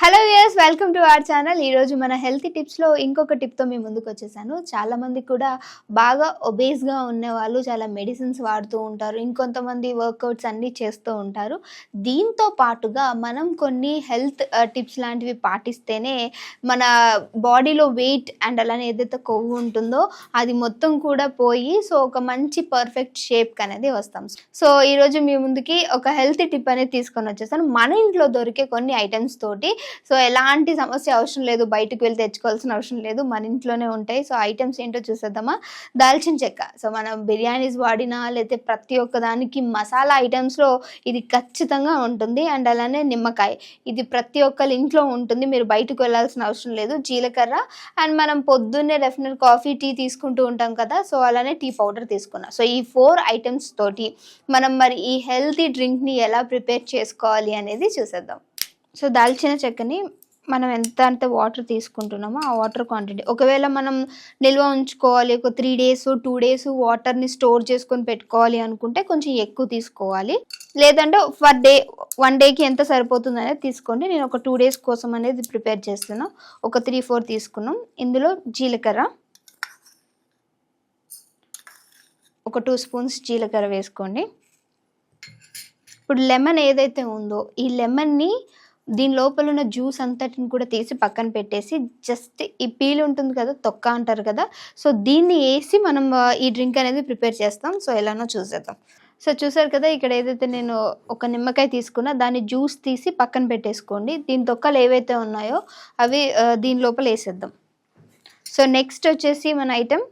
Hello viewers welcome to our channel ఈరోజు మన health టిప్స్లో ఇంకొక టిప్తో మేము ముందుకు వచ్చేసాను. చాలామంది కూడా బాగా ఒబేస్గా ఉన్నవాళ్ళు చాలా మెడిసిన్స్ వాడుతూ ఉంటారు. ఇంకొంతమంది వర్కౌట్స్ అన్నీ చేస్తూ ఉంటారు. దీంతో పాటుగా మనం కొన్ని హెల్త్ టిప్స్ uh, లాంటివి పాటిస్తేనే మన బాడీలో వెయిట్ అండ్ అలానే ఏదైతే కొవ్వు ఉంటుందో అది మొత్తం కూడా పోయి సో ఒక మంచి పర్ఫెక్ట్ షేప్ అనేది వస్తాం. సో ఈరోజు మీ ముందుకి ఒక హెల్త్ టిప్ అనేది తీసుకొని వచ్చేసాను. మన ఇంట్లో దొరికే కొన్ని ఐటమ్స్ తోటి సో ఎలాంటి సమస్య అవసరం లేదు బయటకు వెళ్ళి తెచ్చుకోవాల్సిన అవసరం లేదు మన ఇంట్లోనే ఉంటాయి. సో ఐటమ్స్ ఏంటో చూసేద్దామా? దాల్చిన చెక్క. సో మనం బిర్యానీస్ వాడినా లేకపోతే ప్రతి ఒక్క దానికి మసాలా ఐటమ్స్లో ఇది ఖచ్చితంగా ఉంటుంది. అండ్ అలానే నిమ్మకాయ. ఇది ప్రతి ఒక్కరి ఇంట్లో ఉంటుంది. మీరు బయటకు వెళ్ళాల్సిన అవసరం లేదు. జీలకర్ర. అండ్ మనం పొద్దున్నే డెఫినెట్ కాఫీ టీ తీసుకుంటూ ఉంటాం కదా. సో అలానే టీ పౌడర్ తీసుకున్నాం. సో ఈ ఫోర్ ఐటమ్స్ తోటి మనం మరి ఈ హెల్తీ డ్రింక్ని ఎలా ప్రిపేర్ చేసుకోవాలి అనేది చూసేద్దాం. సో దాల్చిన చెక్కని మనం ఎంత అంత వాటర్ తీసుకుంటున్నామో ఆ వాటర్ క్వాంటిటీ. ఒకవేళ మనం నిల్వ ఉంచుకోవాలి ఒక త్రీ డేస్ టూ డేస్ వాటర్ని స్టోర్ చేసుకొని పెట్టుకోవాలి అనుకుంటే కొంచెం ఎక్కువ తీసుకోవాలి. లేదంటే ఫర్ డే వన్ డేకి ఎంత సరిపోతుంది అనేది తీసుకోండి. నేను ఒక టూ డేస్ కోసం అనేది ప్రిపేర్ చేస్తున్నాను ఒక త్రీ ఫోర్ తీసుకున్నాం. ఇందులో జీలకర్ర. ఒక టూ స్పూన్స్ జీలకర్ర వేసుకోండి. ఇప్పుడు లెమన్ ఏదైతే ఉందో ఈ లెమన్ని దీని లోపల ఉన్న జ్యూస్ అంతటిని కూడా తీసి పక్కన పెట్టేసి జస్ట్ ఈ పీల్ ఉంటుంది కదా తొక్క అంటారు కదా సో దీన్ని వేసి మనం ఈ డ్రింక్ అనేది ప్రిపేర్ చేస్తాం. సో ఎలానో చూసేద్దాం. సో చూసారు కదా ఇక్కడ ఏదైతే నేను ఒక నిమ్మకాయ తీసుకున్నా దాన్ని జ్యూస్ తీసి పక్కన పెట్టేసుకోండి. దీని తొక్కలు ఏవైతే ఉన్నాయో అవి దీని లోపల వేసేద్దాం. సో నెక్స్ట్ వచ్చేసి మన ఐటెం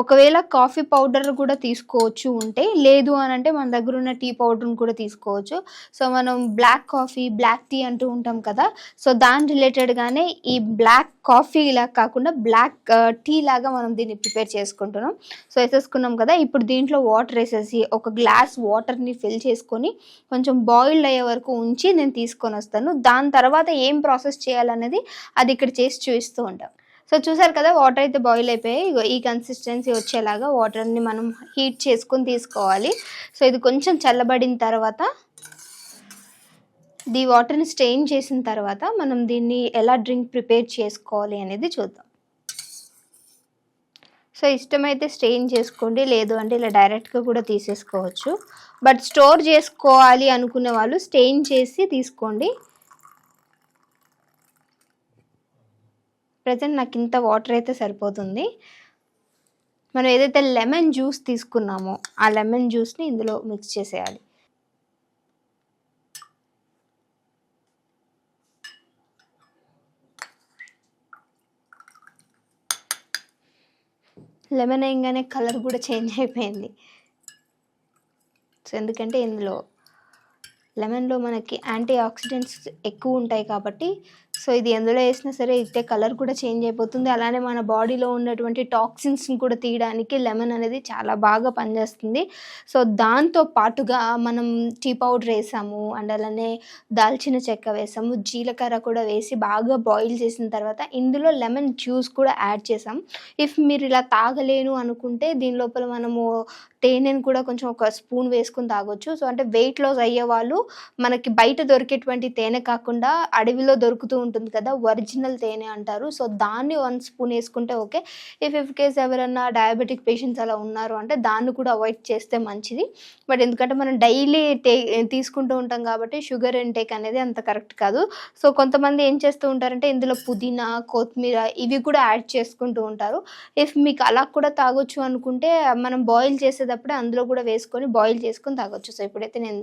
ఒకవేళ కాఫీ పౌడర్ కూడా తీసుకోవచ్చు ఉంటే లేదు అని అంటే మన దగ్గర ఉన్న టీ పౌడర్ని కూడా తీసుకోవచ్చు. సో మనం బ్లాక్ కాఫీ బ్లాక్ టీ అంటూ ఉంటాం కదా సో దాని రిలేటెడ్గానే ఈ బ్లాక్ కాఫీ ఇలా కాకుండా బ్లాక్ టీ లాగా మనం దీన్ని ప్రిపేర్ చేసుకుంటున్నాం. సో వేసేసుకున్నాం కదా ఇప్పుడు దీంట్లో వాటర్ వేసేసి ఒక గ్లాస్ వాటర్ని ఫిల్ చేసుకొని కొంచెం బాయిల్డ్ అయ్యే వరకు ఉంచి నేను తీసుకొని వస్తాను. దాని తర్వాత ఏం ప్రాసెస్ చేయాలనేది అది ఇక్కడ చేసి చూపిస్తూ ఉంటాం. సో చూసారు కదా వాటర్ అయితే బాయిల్ అయిపోయాయి. ఈ కన్సిస్టెన్సీ వచ్చేలాగా వాటర్ని మనం హీట్ చేసుకొని తీసుకోవాలి. సో ఇది కొంచెం చల్లబడిన తర్వాత ఈ వాటర్ని స్టెయిన్ చేసిన తర్వాత మనం దీన్ని ఎలా డ్రింక్ ప్రిపేర్ చేసుకోవాలి అనేది చూద్దాం. సో ఇష్టమైతే స్టెయిన్ చేసుకోండి లేదు అంటే ఇలా డైరెక్ట్గా కూడా తీసేసుకోవచ్చు. బట్ స్టోర్ చేసుకోవాలి అనుకునే వాళ్ళు స్టెయిన్ చేసి తీసుకోండి. ప్రజెంట్ నాకు ఇంత వాటర్ అయితే సరిపోతుంది. మనం ఏదైతే లెమన్ జ్యూస్ తీసుకున్నామో ఆ లెమన్ జ్యూస్ని ఇందులో మిక్స్ చేసేయాలి. లెమన్ వేయగానే కలర్ కూడా చేంజ్ అయిపోయింది. సో ఎందుకంటే ఇందులో లెమన్లో మనకి యాంటీ ఆక్సిడెంట్స్ ఎక్కువ ఉంటాయి కాబట్టి సో ఇది ఎందులో వేసినా సరే ఇట్టే కలర్ కూడా చేంజ్ అయిపోతుంది. అలానే మన బాడీలో ఉన్నటువంటి టాక్సిన్స్ని కూడా తీయడానికి లెమన్ అనేది చాలా బాగా పనిచేస్తుంది. సో దాంతో పాటుగా మనం టీ పౌడర్ వేసాము అండ్ అలానే దాల్చిన చెక్క వేసాము జీలకర్ర కూడా వేసి బాగా బాయిల్ చేసిన తర్వాత ఇందులో లెమన్ జ్యూస్ కూడా యాడ్ చేసాం. ఇఫ్ మీరు ఇలా తాగలేను అనుకుంటే దీని లోపల మనము తేనెను కూడా కొంచెం ఒక స్పూన్ వేసుకుని తాగొచ్చు. సో అంటే వెయిట్ లాస్ అయ్యే వాళ్ళు మనకి బయట దొరికేటువంటి తేనె కాకుండా అడవిలో దొరుకుతూ ఉంటుంది కదా ఒరిజినల్ తేనె అంటారు. సో దాన్ని వన్ స్పూన్ వేసుకుంటే ఓకే. ఇఫ్ ఇఫ్ కేస్ ఎవరైనా డయాబెటిక్ పేషెంట్స్ అలా ఉన్నారు అంటే దాన్ని కూడా అవాయిడ్ చేస్తే మంచిది. బట్ ఎందుకంటే మనం డైలీ టే తీసుకుంటూ ఉంటాం కాబట్టి షుగర్ ఇంటేక్ అనేది అంత కరెక్ట్ కాదు. సో కొంతమంది ఏం చేస్తూ ఉంటారంటే ఇందులో పుదీనా కొత్తిమీర ఇవి కూడా యాడ్ చేసుకుంటూ ఉంటారు. ఇఫ్ మీకు అలా కూడా తాగొచ్చు అనుకుంటే మనం బాయిల్ చేసేటప్పుడే అందులో కూడా వేసుకొని బాయిల్ చేసుకొని తాగొచ్చు. సో ఇప్పుడైతే నేను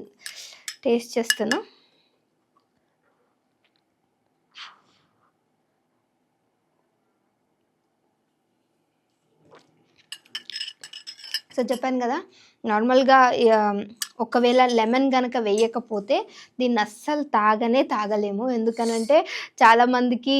టేస్ట్ చేస్తున్నా. సో చెప్పాను కదా నార్మల్గా ఒకవేళ లెమన్ కనుక వేయకపోతే దీన్ని అస్సలు తాగనే తాగలేము. ఎందుకనంటే చాలామందికి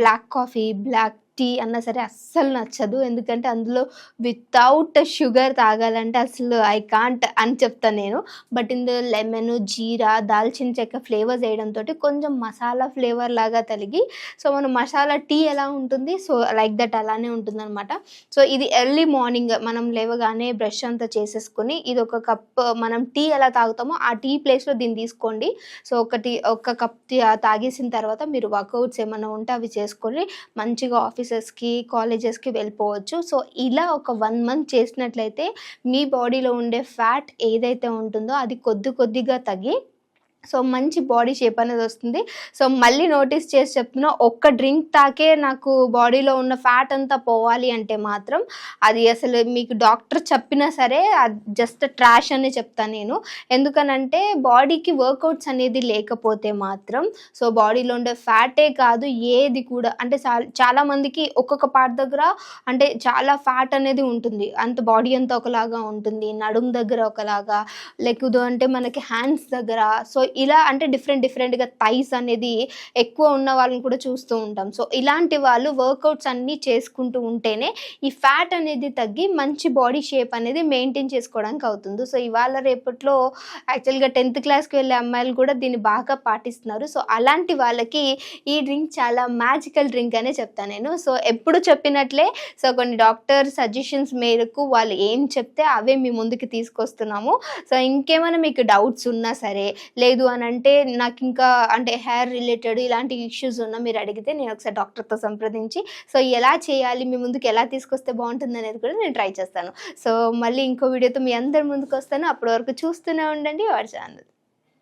బ్లాక్ కాఫీ బ్లాక్ టీ అన్నా సరే అస్సలు నచ్చదు. ఎందుకంటే అందులో వితౌట్ షుగర్ తాగాలంటే అసలు ఐ కాంట్ అని చెప్తాను నేను. బట్ ఇందులో లెమన్ జీరా దాల్చిన చెక్క ఫ్లేవర్స్ వేయడంతో కొంచెం మసాలా ఫ్లేవర్ లాగా తలిగి సో మనం మసాలా టీ ఎలా ఉంటుంది? సో లైక్ దట్ అలానే ఉంటుంది అనమాట సో ఇది ఎర్లీ మార్నింగ్ మనం లేవగానే బ్రష్ అంతా చేసేసుకొని ఇది ఒక కప్ మనం టీ ఎలా తాగుతామో ఆ టీ ప్లేస్లో దీన్ని తీసుకోండి. సో ఒకటి ఒక కప్ తాగేసిన తర్వాత మీరు వర్కౌట్స్ ఏమైనా ఉంటే అవి చేసుకొని మంచిగా ఆఫీస్ ఆఫీసెస్కి కాలేజెస్కి వెళ్ళిపోవచ్చు. సో ఇలా ఒక వన్ మంత్ చేసినట్లయితే మీ బాడీలో ఉండే ఫ్యాట్ ఏదైతే ఉంటుందో అది కొద్ది కొద్దిగా తగ్గి సో మంచి బాడీ షేప్ అనేది వస్తుంది. సో మళ్ళీ నోటీస్ చేసి చెప్తున్నా ఒక్క డ్రింక్ తాకే నాకు బాడీలో ఉన్న ఫ్యాట్ అంతా పోవాలి అంటే మాత్రం అది అసలు మీకు డాక్టర్ చెప్పినా సరే జస్ట్ ట్రాష్ అనే చెప్తాను నేను. ఎందుకనంటే బాడీకి వర్కౌట్స్ అనేది లేకపోతే మాత్రం సో బాడీలో ఉండే ఫ్యాటే కాదు ఏది కూడా అంటే చాలా మందికి ఒక్కొక్క పార్ట్ దగ్గర అంటే చాలా ఫ్యాట్ అనేది ఉంటుంది. అంత బాడీ అంతా ఒకలాగా ఉంటుంది నడుము దగ్గర ఒకలాగా లేకపోతే అంటే మనకి హ్యాండ్స్ దగ్గర. సో ఇలా అంటే డిఫరెంట్ డిఫరెంట్గా థైస్ అనేది ఎక్కువ ఉన్న వాళ్ళని కూడా చూస్తూ ఉంటాం. సో ఇలాంటి వాళ్ళు వర్కౌట్స్ అన్నీ చేసుకుంటూ ఉంటేనే ఈ ఫ్యాట్ అనేది తగ్గి మంచి బాడీ షేప్ అనేది మెయింటైన్ చేసుకోవడానికి అవుతుంది. సో ఇవాళ రేపట్లో యాక్చువల్గా టెన్త్ క్లాస్కి వెళ్ళే అమ్మాయిలు కూడా దీన్ని బాగా పాటిస్తున్నారు. సో అలాంటి వాళ్ళకి ఈ డ్రింక్ చాలా మ్యాజికల్ డ్రింక్ అనే చెప్తాను నేను. సో ఎప్పుడు చెప్పినట్లే సో కొన్ని డాక్టర్ సజెషన్స్ మేరకు వాళ్ళు ఏం చెప్తే అవే మీ ముందుకు తీసుకొస్తున్నాము. సో ఇంకేమైనా మీకు డౌట్స్ ఉన్నా సరే లేదు లేదు అని అంటే నాకు ఇంకా అంటే హెయిర్ రిలేటెడ్ ఇలాంటి ఇష్యూస్ ఉన్నా మీరు అడిగితే నేను ఒకసారి డాక్టర్తో సంప్రదించి సో ఎలా చేయాలి? మీ ముందుకు ఎలా తీసుకొస్తే బాగుంటుంది? అనేది కూడా నేను ట్రై చేస్తాను. సో మళ్ళీ ఇంకో వీడియోతో మీ అందరి ముందుకు వస్తాను. అప్పటి వరకు చూస్తూనే ఉండండి. వాడి ఛానల్